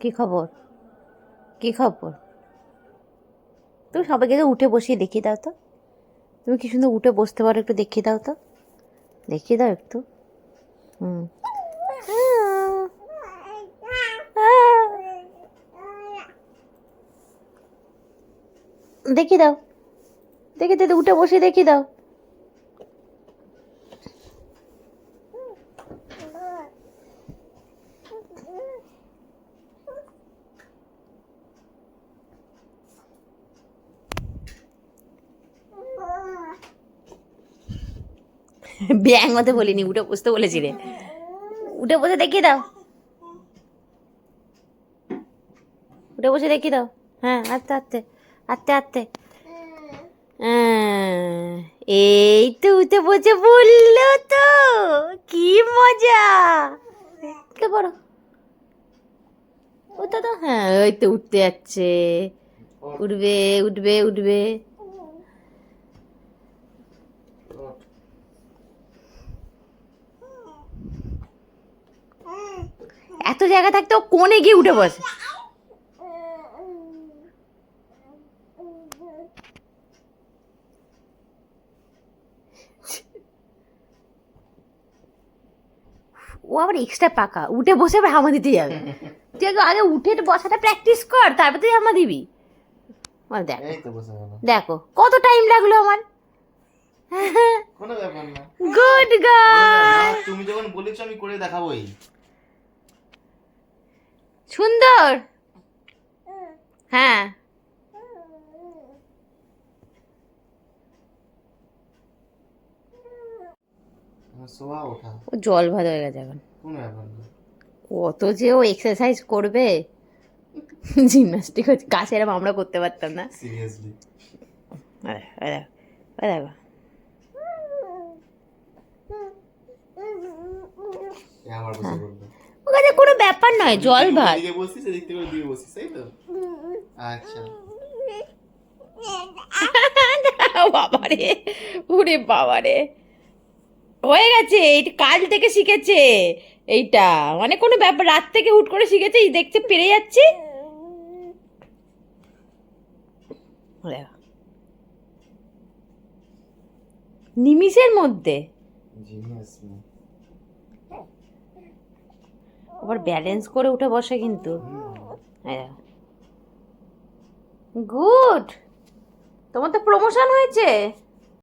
কি খবর? কি খবর? তুমি সবাইকে তো উঠে বসিয়ে দেখিয়ে দাও তো। তুমি কি সুন্দর উঠে বসতে পারো একটু দেখিয়ে দাও তো। দেখিয়ে দাও একটু। হুম। দেখিয়ে দাও। দেখে দে উঠে বসে দেখিয়ে দাও। ব্যাং মতো বলিনি, উঠে বসতে বলেছি রে। উঠে বসে দেখিয়ে দাও। উঠে বসে দেখিয়ে দাও। হ্যাঁ আস্তে আস্তে আস্তে আস্তে। এই তো উঠে বসে বলল তো, কি মজা। কে বড়? ওটা তো হ্যাঁ ওই তো উঠতে যাচ্ছে। উঠবে উঠবে উঠবে। এত জায়গা থাকতে ও কোণে গিয়ে উঠে বসে। ও আবার এক্সট্রা পাকা। উঠে বসে আবার হামা দিতে যাবে। তুই আগে উঠে বসাটা প্র্যাকটিস কর তারপর তুই হামা দিবি। দেখো। দেখো কত টাইম লাগল আমার। গুড গার্ল তুমি যখন বলেছ আমি করে দেখাবোই। সুন্দর? হ্যাঁ। ও জল ভাত হয়ে গেছে এখন। কত যে ও এক্সারসাইজ করবে। জিমনাস্টিক হচ্ছে। কাছে এরকম আমরা করতে পারতাম না। সিরিয়াসলি দেখো। আমার কাছে কোনো ব্যাপার নয় জল ভাত। এদিকে বসিস এদিক থেকে দিয়ে বসিস তাই তো? আচ্ছা। বাবারে ওরে বাবারে। হয়ে গেছে এইটা কাল থেকে শিখেছে এইটা। মানে কোনো ব্যাপার রাত থেকে হুট করে শিখেছে এই দেখতে পেরে যাচ্ছি। নিমিষের মধ্যে। জিনিয়াস আবার ব্যালেন্স করে উঠে বসে কিন্তু। গুড তোমার তো প্রমোশন হয়েছে?